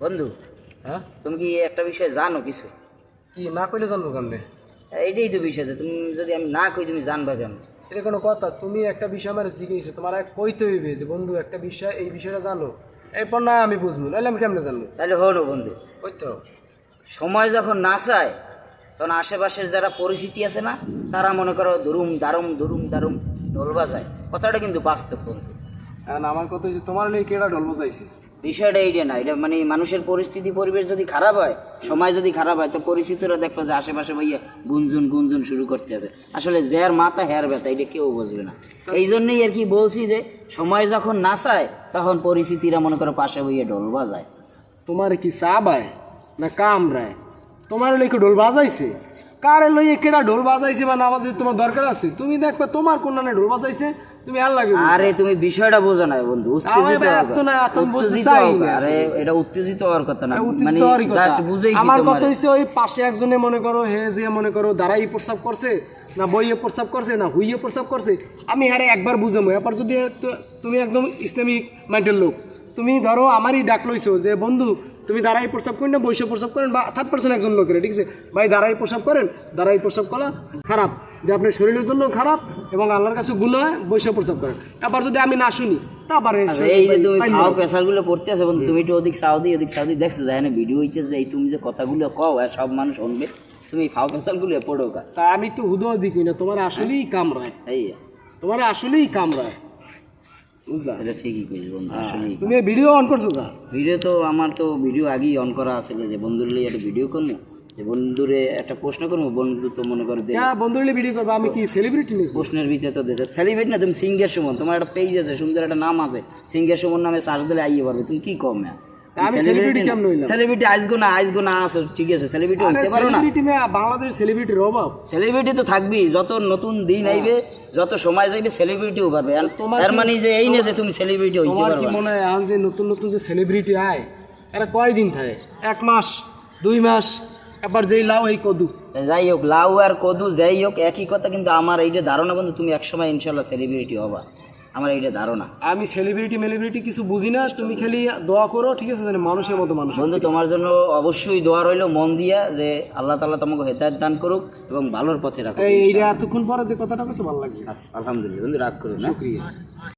বন্ধু হ্যাঁ? তুমি কি একটা বিষয় জানো কিছু? কি না কইলে জানব কেমনে? এইটাই তো বিষয় তো তুমি যদি আমি না কই তুমি জানবা কেমন? এটা কোনো কথা তুমি একটা বিষয় আমার জিজ্ঞেস তোমার কইতে হইবে যে বন্ধু একটা বিষয় এই বিষয়টা জানো। এরপর না আমি বুঝব নাহলে আমি কেমনে জানব? তাহলে হলো বন্ধু কইতে হবে। সময় যখন না চায় তখন আশেপাশের যারা পরিস্থিতি আছে না তারা মনে করো ধরুম দারুম ধরুম দারুম ঢোল বাজায়। কথাটা কিন্তু বাস্তব বন্ধু। এখন আমার কথা হচ্ছে তোমার নিয়ে কেডা ঢোল বাজাইছে? বিষয়টা এইটা না, এটা মানে মানুষের পরিস্থিতি, পরিবেশ যদি খারাপ হয়, সময় যদি খারাপ হয়, তো পরিস্থিতিরা দেখল যে আশেপাশে ভাইয়া গুঞ্জন গুঞ্জন শুরু করতে আছে আসলে যার মাথা, হেয়ার ব্যথা, এটা কেউ বুঝবে না। এই জন্যই আর কি বলছি যে, সময় যখন না চায়, তখন পরিস্থিতিরা মনে করো পাশে বইয়ে ঢোল বাজায়। তোমার কি চা বায় না কামরায় তোমার লইকে ঢোল বাজাইছে? কারে লইয়ে কেডা ঢোল বাজাইছে বা না বাজাইছে তোমার দরকার আছে? তুমি দেখবে তোমার কোন নানে ঢোল বাজাইছে তুমি আর লাগে আরে তুমি বিষয়টা বোঝো না বন্ধু উত্তেজিত এত না, বলতে উত্তেজিত চাই না। আরে এটা উত্তেজিত হওয়ার কথা না। মানে। জাস্ট বুঝেইছি আমার কথা হচ্ছে ওই পাশে একজনে মনে করো হে যে মনে করো দাঁড়াই প্রস্তাব করছে না বইয়ে প্রস্তাব করছে না হুইয়ে প্রস্তাব করছে আমি আরে একবার বুঝামো। এবার যদি তুমি একদম ইসলামিক মাইন্ডের লোক তুমি ধরো আমারই ডাক লইছো যে বন্ধু তুমি দাঁড়াই প্রস্তাব করেন না বৈশ্য প্রস্তাব করেন বা থার্ড পার্সন একজন লোকের ঠিক আছে? ভাই দাঁড়াই প্রস্তাব করেন দাঁড়াই প্রস্তাব করা খারাপ। যে আপনার শরীরের জন্য খারাপ এবং আল্লাহর কাছে গুণ হয় বৈশ্য প্রস্তাব করেন। এবার যদি আমি না শুনি তারপরে এই যে তুমি খাও পেশাগুলো পড়তে আছে বন্ধু তুমি একটু ওদিক সাউদি ওদিক সাউদি দেখছ যে এখানে ভিডিও হইতেছে যে এই তুমি যে কথাগুলো কও আর সব মানুষ শুনবে তুমি ফাও পেশালগুলো পড়ো তা আমি তো হুদো দিকই না তোমার আসলেই কামড়ায়। এই তোমার আসলেই কামড়ায়। বুঝলা? এটা ঠিকই কইছি বন্ধু আসলে তুমি ভিডিও অন করছ না ভিডিও তো আমার তো ভিডিও আগেই অন করা আছে যে বন্ধুর লিয়ে একটা ভিডিও করব যে বন্ধুরে একটা প্রশ্ন করব বন্ধু তো মনে করে হ্যাঁ বন্ধু লিয়ে ভিডিও করব? আমি কি সেলিব্রিটি নিই প্রশ্নের ভিতরে তো দেশে সেলিব্রেট না তুমি সিঙ্গের সুমন তোমার একটা পেজ আছে সুন্দর একটা নাম আছে সিঙ্গের সুমন নামে সার্চ দিলে আইয়ে পারবে তুমি কি কম তা আমি celebrity কেমন হইলাম? সেলিব্রিটি আজগো না আজগো না আসো ঠিক আছে সেলিব্রিটি হইতে পারো না। সেলিব্রিটি মে বাংলাদেশের সেলিব্রিটির অভাব। সেলিব্রিটি তো থাকবি যত নতুন দিন আইবে যত সময় যাইবে সেলিব্রিটিও আর তার মানে যে এই না যে তুমি সেলিব্রিটি হইতে তোমার কি মনে হয় এখন যে নতুন নতুন যে সেলিব্রিটি আয় এরা কয়দিন থাকে? এক মাস দুই মাস এবার যেই লাও এই কদু। যাই হোক লাউ আর কদু যাই হোক একই কথা কিন্তু আমার এইটা ধারণা বন্ধু তুমি একসময় ইনশাল্লাহ সেলিব্রিটি হবা। আমার এটা ধারণা। আমি সেলিব্রিটি মেলিব্রিটি কিছু বুঝি না তুমি খালি দোয়া করো ঠিক আছে জানি মানুষের মতো মানুষ বন্ধু তোমার জন্য অবশ্যই দোয়া রইল মন দিয়া যে আল্লাহ তাআলা তোমাকে হেদায়ত দান করুক এবং ভালোর পথে রাখুক এই এইটা এতক্ষণ পরে যে কথাটা কিছু ভালো লাগছে। আলহামদুলিল্লাহ। বন্ধু রাগ করুন শুক্রিয়া।